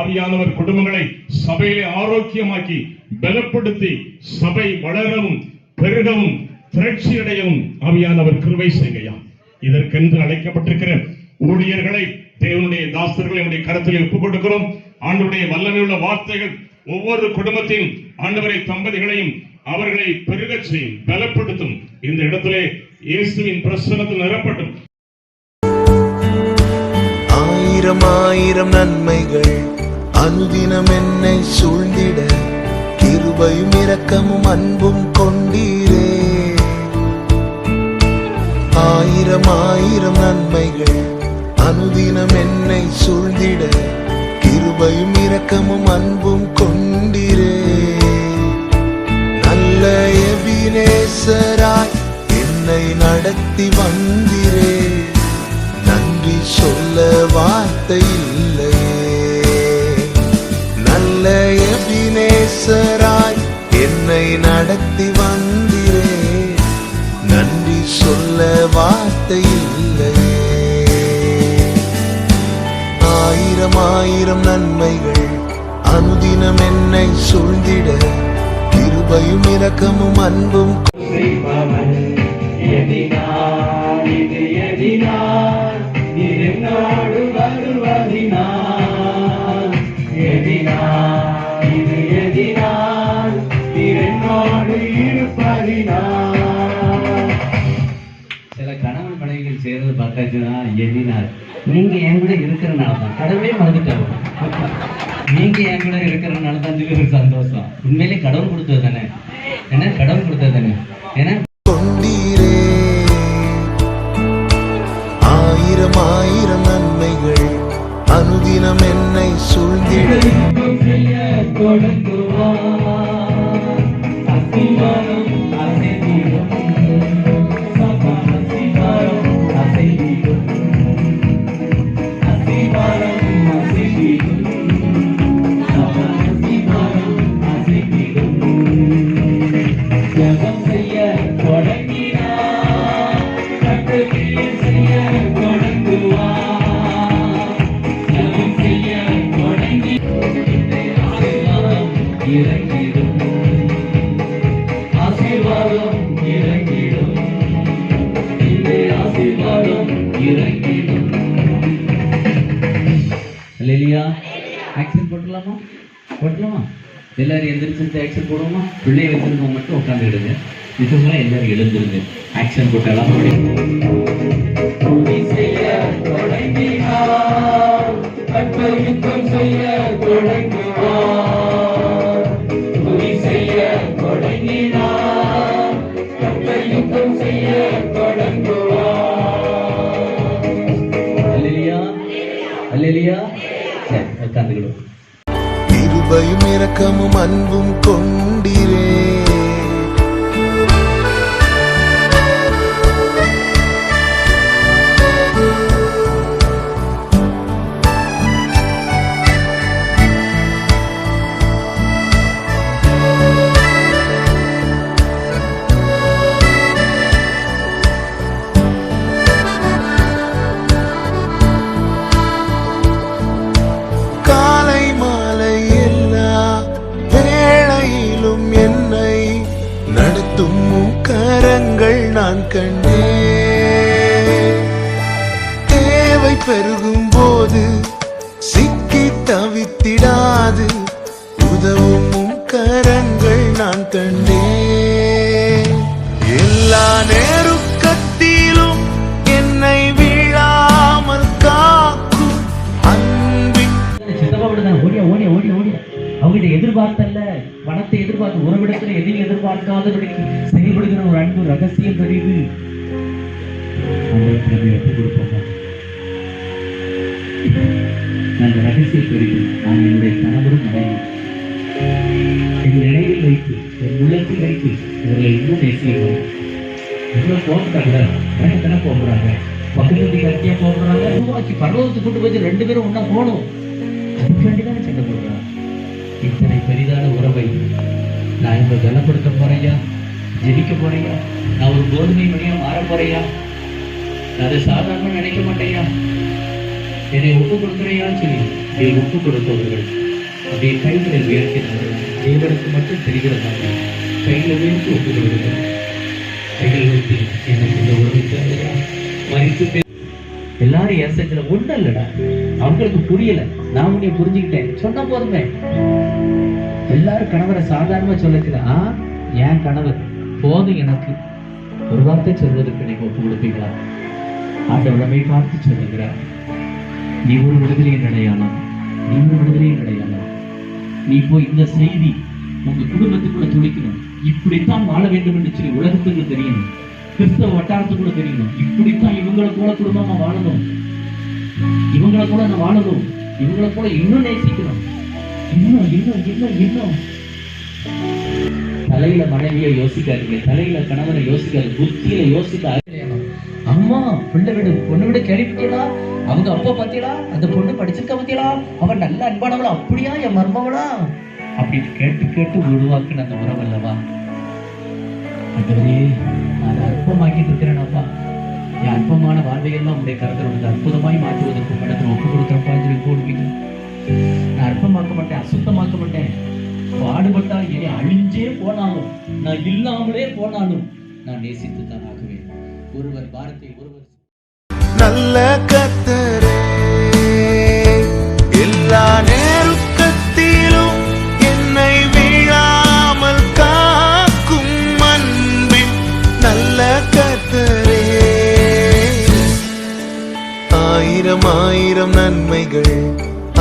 ஆவியானவர் குடும்பங்களை சபையிலே ஆரோக்கியமாக்கி பலப்படுத்தி சபை வளரவும் பெருகவும் திரட்சி அடையவும் ஆவியானவர் கிருவை செய்கையா. இதற்கென்று அழைக்கப்பட்டிருக்கிற ஊழியர்களை தேவனுடைய தாசர்களை நம்முடைய கருத்தில் ஒப்புக் கொடுக்கிறோம் ஆண்டுடைய வல்லமையுள்ள வார்த்தைகள் ஒவ்வொரு குடும்பத்தையும் ஆண்டவரை தம்பதிகளையும் அவர்களை பெருகச் செய்யும் பலப்படுத்தும். இந்த இடத்திலே இயேசுவின் பிரசனத்தில் நிரப்பட்டும். ஆயிரம் ஆயிரம் நன்மைகள் அனுதினம் என்னை சூழ்ந்திட கிருபையும் இரக்கமும் அன்பும் கொண்டீரே. ஆயிரம் ஆயிரம் நன்மைகள் அனுதினம் என்னை சூழ்ந்திட கிருபையும் இரக்கமும் அன்பும் கொண்டீரே. நல்ல எபினேசராய் என்னை நடத்தி வந்திரே. நன்றி சொல்ல வார்த்தையில் நடத்தி வந்திரே. நன்றி சொல்ல வார்த்தை இல்லையே ஆயிரம் ஆயிரம் நன்மைகள் அனுதினம் என்னை சூழ்ந்திட. கிருபையும் இரக்கமும் அன்பும் செய்பவன் மனைவிகள் பார்த்தாச்சுன்னா எதினார் நீங்க என் கூட இருக்கிறனால தான். கடவுளே மறந்துட்டாரு. நீங்க என் கூட இருக்கிறனால தான் சொல்லி ஒரு சந்தோஷம். உண்மையிலே கடவுள் கொடுத்தது தானே? என்ன? கடவுள் கொடுத்தது தானே? ஏன்னா எல்லாரும் எந்திரிச்சு ஆக்சன் போடுவோமா? பிள்ளைய வச்சிருந்தவங்க மட்டும் உட்காந்துக்கிடுங்க இதுக்கெல்லாம் எல்லாரும் எழுந்திருங்க. ஆக்ஷன் போட்டெல்லாம் துதி நான் கண்டேன். தேவை பெருகும் போது சிக்கி தவித்திடாது. உதவும் கரங்கள் நான் கண்டேன். அவங்ககிட்ட எதிர்பார்த்தல்ல பணத்தை எதிர்பார்த்து உறவிடத்துல எதையும் எதிர்பார்க்காதபடி செயல்படுகிற ஒரு அன்பு ரகசியம் தெரியுது ஆண்டவருக்கு நம்ம அந்த ரகசியம் பிரிவு நான் என்னுடைய கணவரும் மனைவி என் நினைவில் வைத்து என் உள்ளத்தில் வைத்து இவர்களை இன்னும் நேசிக்கிறோம் இவ்வளவு போகிறாங்க எனக்கு போகிறாங்க பக்கத்து வீட்டு கட்டியா போகிறாங்க உருவாக்கி பரவத்துக்கு கூட்டு போய் ரெண்டு பேரும் ஒன்றா போகணும். நான் இப்போ கனப்படுத்த போறையா ஜெபிக்க போறையா நான் ஒரு கோதுமை மணியா மாற போறையா நான் அதை சாதாரண நினைக்க மாட்டேயா என்னை ஒப்பு கொடுக்குறையா சொல்லி நீ ஒப்பு கொடுத்தவர்கள் அப்படியே கைகளை உயர்த்தினவர்கள் தேவனுக்கு மட்டும் தெரிகிறதாக கைகளை உயர்த்தி ஒப்பு கொடுக்கிறார் கைகள் உயர்த்தி எனக்கு இந்த உறவு தேவையா மறித்து எல்லாரும் என் செஞ்சல இல்லடா அவங்களுக்கு புரியல. நான் உன்னை புரிஞ்சுக்கிட்டேன். சொன்ன போதுமே. எல்லாரும் கணவரை சாதாரணமா சொல்லிக்கிறா என் கணவர் போதும் எனக்கு. ஒரு வார்த்தை சொல்வதற்கு நீங்க ஒப்பு கொடுப்பீங்களா? ஆண்டவரமை பார்த்து சொல்லுகிறார். நீ ஒரு விடுதலையின் அடையாளம் நீ ஒரு விடுதலையின் அடையாளம் நீ போய் இந்த செய்தி உங்க குடும்பத்துக்குள்ள துடிக்கணும் இப்படித்தான் வாழ வேண்டும் என்று சொல்லி உலகத்துக்கு தெரியணும் கிறிஸ்தவ வட்டாரத்துக்குள்ள தெரியணும் இப்படித்தான் இவங்களை கூட குடும்பமா வாழணும். இவங்களை கூட நான் வாழணும். இவங்களை கூட இன்னும் நேசிக்கணும். இன்னும் இன்னும் இன்னும் இன்னும். தலையில மனைவியை யோசிக்காதீங்க. தலையில கணவனை யோசிக்காது புத்தியில யோசிக்க அம்மா பிள்ளை விடு பொண்ணு விட கேள்விப்பட்டீங்களா அவங்க அப்பா பாத்தீங்களா அந்த பொண்ணு படிச்சிருக்க பாத்தீங்களா அவன் நல்ல அன்பானவளா? அப்படியா என் மர்மவளா? அப்படின்னு கேட்டு கேட்டு உருவாக்குன அந்த உறவு அல்லவா? ஆண்டவரே நான் அதை அற்பமாக்கிட்டு இருக்கிறேனப்பா என் அற்பமான வாழ்வையெல்லாம் உடைய கருத்தில் வந்து அற்புதமாய் மாற்றுவதற்கு இடத்துல ஒப்பு கொடுக்குறப்பா அற்பமாக்க மாட்டேன் அசுத்தமாக்க மாட்டேன் அழிஞ்சே போனாலும் நான் இல்லாமலே போனாலும் நான் நேசித்து தான் ஆகுவேன். ஒருவர் பாரத்தை ஒருவர் நல்ல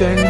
கரங்கள்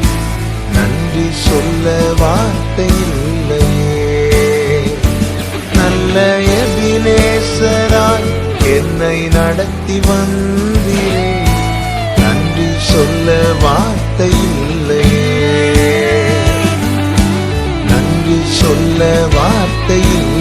நன்றி சொல்ல வார்த்தை இல்லையே நல்ல எபினேசராய் என்னை நடத்தி வந்தீரே. நன்றி சொல்ல வார்த்தை இல்லையே நன்றி சொல்ல வார்த்தை இல்லை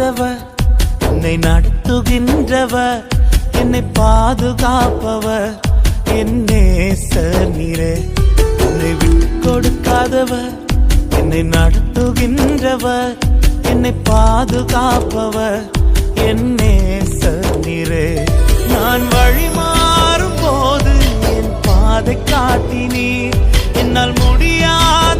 கொடுக்காதவர் என்னை நடத்துகின்றவர் என்னை பாதுகாப்பவர் என் நீரே. என்னை விட்டு கொடுக்காதவர் என்னை நடத்துகின்றவர் என்னை பாதுகாப்பவர் என்னே நேசர் நீரே. நான் வழி மாறும் போது என் பாதை காட்டினீர். என்னால் முடியாத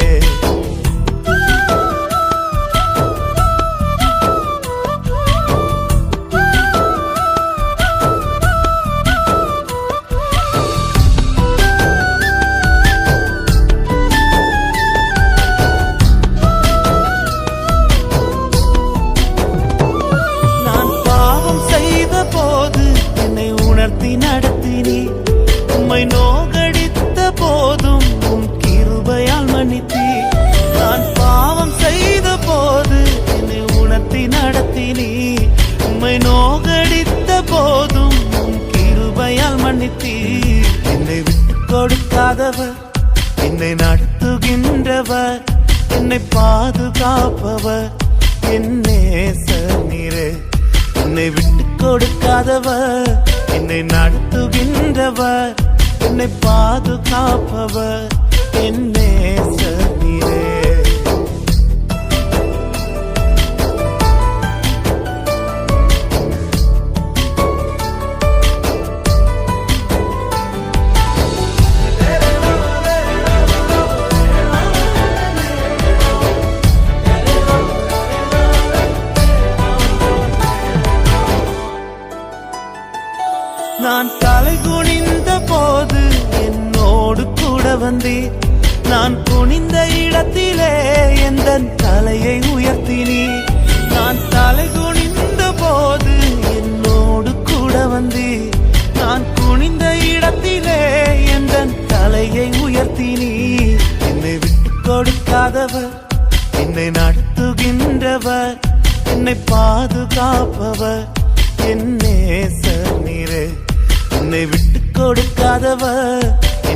நான் பாவம் செய்த போது என்னை உணர்த்தி நடத்தி நீ. உம்மை நோகடித்த போதும் கிருபையால் மன்னித்தி என்னை விட்டு கொடுக்காதவர் என்னை நடத்துகின்றவர் என்னை பாதுகாப்பவர் என் நேசர் நீரே. என்னை விட்டு கொடுக்காதவர் என்னை நடத்துகின்றவர் என்னை பாதுகாப்பவர் என்னை நான் தலை குனிந்த போது என்னோடு கூட வந்தீர். நான் குனிந்த இடத்திலே எந்த தலையை உயர்த்தினீர் நான் தலை குனிந்த போது என்னோடு கூட வந்தீர் நான் குனிந்த இடத்திலே எந்த தலையை உயர்த்தினீர் என்னை விட்டு கொடுக்காதவர் என்னை நடத்துகின்றவர் என்னை பாதுகாப்பவர். என்னே சர் நீரே. என்னை விட்டு கொடுக்காதவர்